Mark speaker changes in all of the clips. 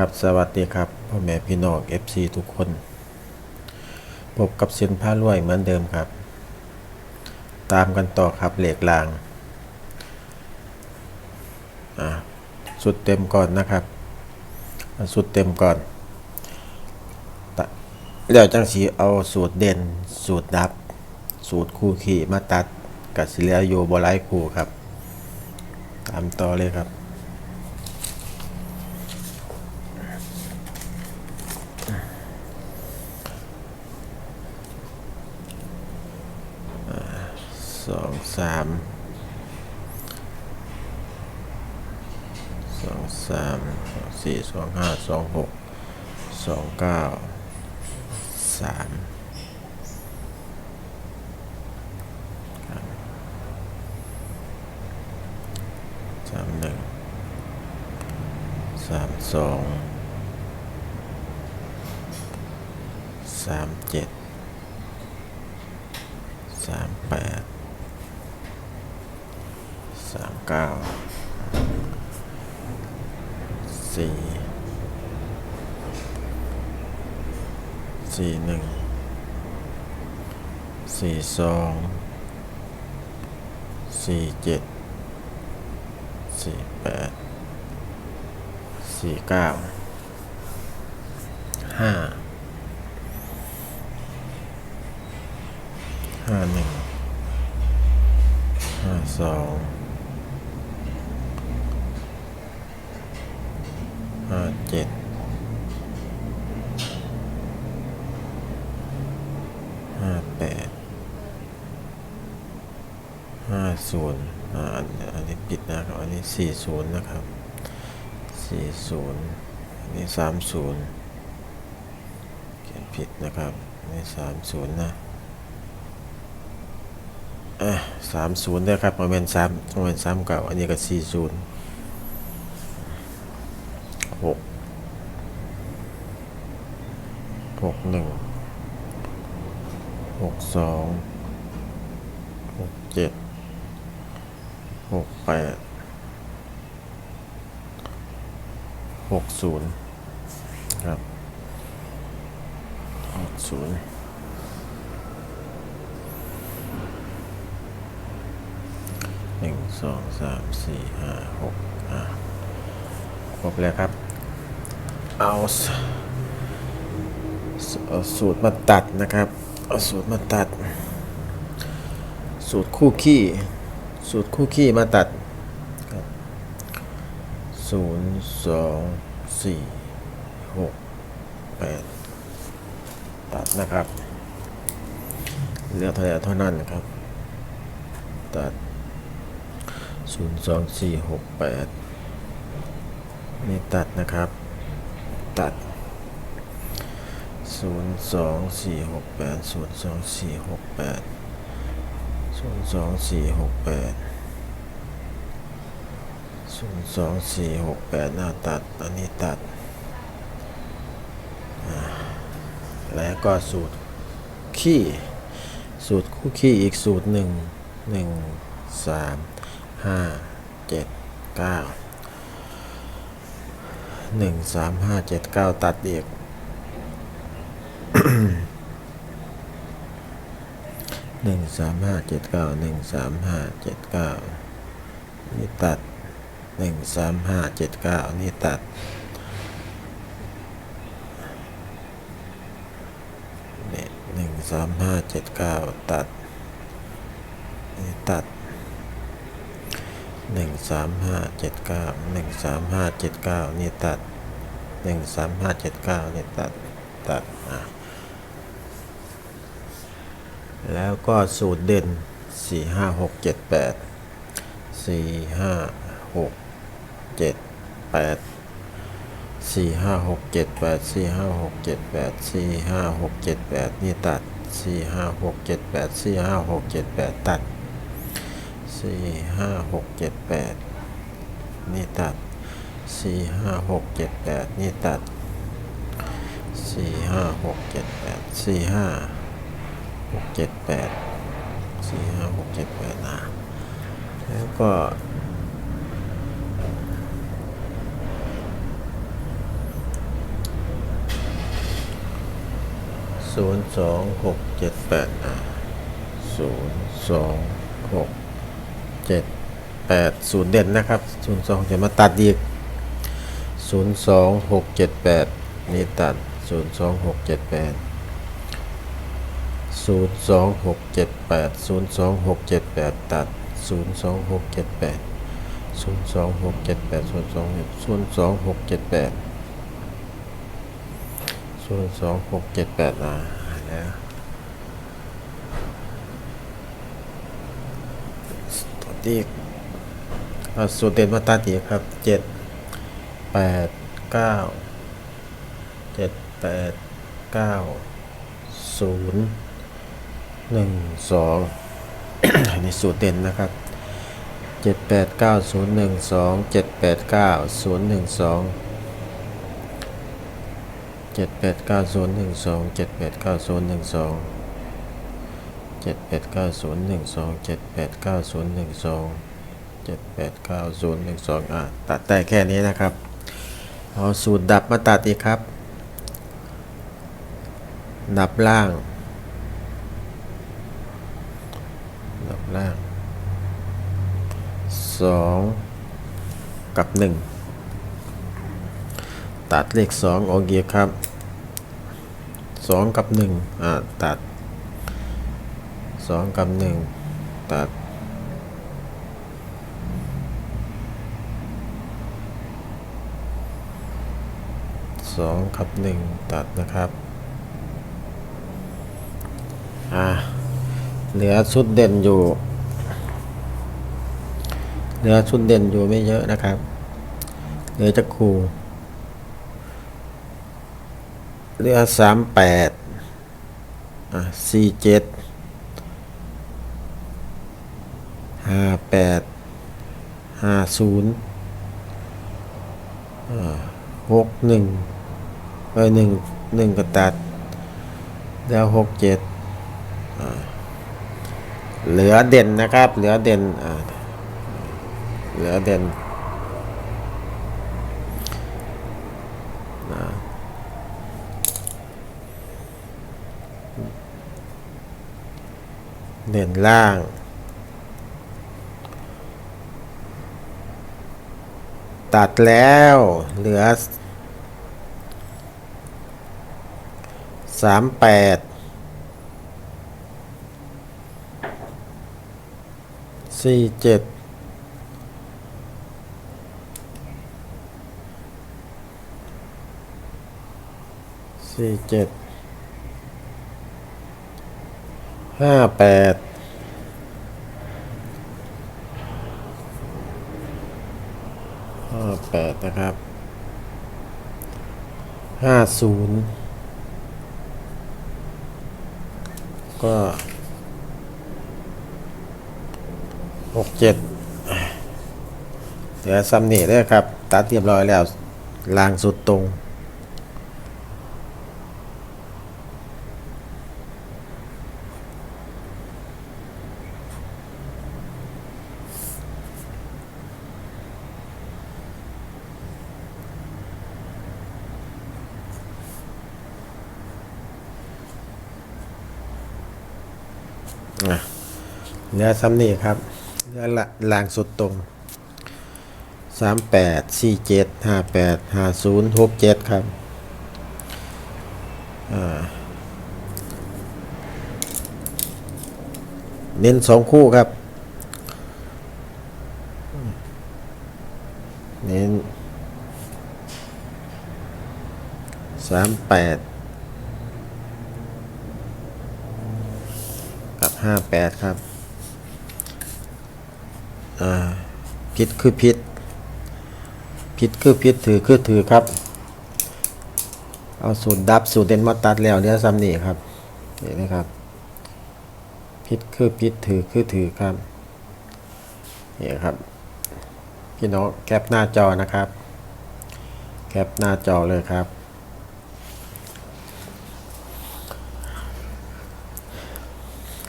Speaker 1: ครับสวัสดีครับพ่อแม่พี่น้อง FC ทุกคนพบกับเซียนผ้ารวยเหมือนเดิมครับ ตามกันต่อครับเหล็กลางสุดเต็มก่อนนะครับ สุดเต็มก่อนตะเดี๋ยวจังสีเอาสูตรเด่น สูตรดับ สูตรคู่ขี่มาตัดกับสิเลียโยบอไลายคู่ครับ ตามต่อเลยครับ สองสามสองสามสี่สองห้าสองหกสองเก้าสามสามหนึ่งสามสองสามเจ็ดสามแปด เก้าสี่สี่หนึ่งสี่สองสี่เจ็ดสี่แปดสี่เก้าห้าห้าหนึ่งห้าสอง ห้าเจ็ดห้าแปดห้าศูนย์อันอันนี้ผิดนะครับ อันนี้สี่ศูนย์นะครับสี่ศูนย์อันนี้สามศูนย์เขียนผิดนะครับ อันนี้สามศูนย์นะอะสามศูนย์นะครับมาเป็นสามมาเป็นสามเก่าอันนี้ก็สี่ศูนย์ หกหกหนึ่งหกสองหกเจ็ดหกแปดหกศูนย์ครับหกศูนย์หนึ่งสองสามสี่ห้าหกอะครบแล้วครับ เอาสเอาสูตรมาตัดนะครับ เอาสูตรมาตัด สูตรคู่ขี้ สูตรคู่ขี้มาตัดศูนย์สองสี่หกแปดตัดนะครับเหลือเท่าไหร่เท่านั้นครับ ตัดศูนย์สองสี่หกแปดนี่ตัดนะครับ ตัด 0 2 4 6 8 0 2 4 6 8 0 2 4 6 8 0 2 4 6 8 หน้าตัด อันนี้ตัด แล้วก็สูตรขี้ สูตรคู่ขี้อีกสูตรหนึ่งหนึ่งสาม หนึ่งสามห้าเจ็ดเก้าตัดเอีกหนึ่งสามห้าเจ็ดเก้าหนึ่งสามห้าเจ็ดเก้านี่ตัดหนึ่งสามห้าเจ็ดเก้านี่ตัดนี่หนึ่งสามห้าเจ็ดเก้าตัดนี่ตัด หนึ่งสามห้าเจ็ดเก้าหนึ่งสามห้าเจ็ดเก้านี่ตัดหนึ่งสามห้าเจ็ดเก้านี่ตัดตัดอะแล้วก็สูตรเด่นสี่ห้าหกเจ็ดแปดสี่ห้าหกเจ็ดแปดสี่ห้าหกเจ็ดแปดสี่ห้าหกเจ็ดแปดสี่ห้าหกเจ็ดแปดนี่ตัดสี่ห้าหกเจ็ดแปดสี่ห้าหกเจ็ดแปดตัด สี่ห้าหกเจ็ดแปดนี่ตัดสี่ห้าหกเจ็ดแปดนี่ตัดสี่ห้าหกเจ็ดแปดสี่ห้าหกเจ็ดแปดสี่ห้าหกเจ็ดแปดนะแล้วก็ศูนย์สองหกเจ็ดแปดนะศูนย์สองหก เจ็ดแปดศูนย์เด่นนะครับศูนย์สองจะมาตัดอีกศูนย์สองหกเจ็ดแปดนี่ตัดศูนย์สองหกเจ็ดแปดศูนย์สองหกเจ็ดแปดศูนย์สองหกเจ็ดแปดตัดศูนย์สองหกเจ็ดแปดศูนย์สองหกเจ็ดแปดศูนย์สองศูนย์สองหกเจ็ดแปดศูนย์สองหกเจ็ดแปดอ่าแล้วตัวที่เอาสูตรเด่นมาตัดอีกครับเจ็ดแปดเก้าเจ็ดแปดเก้าศูนย์หนึ่งสองอันนี้สูตรเด่นนะครับเจ็ดแปดเก้าศูนย์หนึ่งสองเจ็ดแปดเก้าศูนย์หนึ่งสองเจ็ดแปดเก้าศูนย์หนึ่งสองเจ็ดแปดเก้าศูนย์หนึ่งสอง เจ็ดแปดเก้าศูนย์หนึ่งสองเจ็ดแปดเก้าศูนย์หนึ่งสองเจ็ดแปดเก้าศูนย์หนึ่งสองอะตัดแต่แค่นี้นะครับ เอาสูตรดับมาตัดอีกครับ ดับล่าง ดับล่างสองกับหนึ่งตัดเลขสองโอเกียครับสองกับหนึ่งอ่าตัด สองกับหนึ่งตัดสองกับหนึ่งตัดนะครับ อ่า เหลือชุดเด่นอยู่ เหลือชุดเด่นอยู่ไม่เยอะนะครับ เหลือจะคูเรือสามแปดอะสี่เจ็ด ห้าแปดห้าศูนย์หกหนึ่งเออหนึ่งหนึ่งกระตัด แล้วหกเจ็ดเหลือเด่นนะครับ เหลือเด่นเหลือเด่นเด่นล่าง ตัดแล้ว เหลือ 38 47 47 58 ห้าแปดนะครับห้าศูนย์ก็หกเจ็ดเดี๋ยวซัมเนตได้ครับ ตัดเรียบร้อยแล้วลางสุดตรง เนื้อซ้ำนี่ครับเนื้อละลางสุดตรงสามแปดสี่เจ็ดห้าแปดห้าศูนย์หกเจ็ดครับเน้นสองคู่ครับ เน้นสามแปด กับ ห้าแปดครับอ่าพิษคือพิษพิษคือพิษถือคือถือครับ เอาสูตรดับสูตรเด่นมาตัดแล้วเดี๋ยวซ้ำนี่ครับนี่นะครับพิษคือพิษถือคือถือครับนี่ครับพี่น้องแคปหน้าจอนะครับ แคปหน้าจอเลยครับ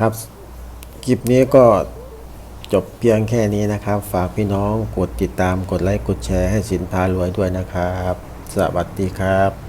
Speaker 1: ครับ คลิปนี้ก็จบเพียงแค่นี้นะครับ ฝากพี่น้องกดติดตามกดไลค์กดแชร์ให้สินพารวยด้วยนะครับ สวัสดีครับ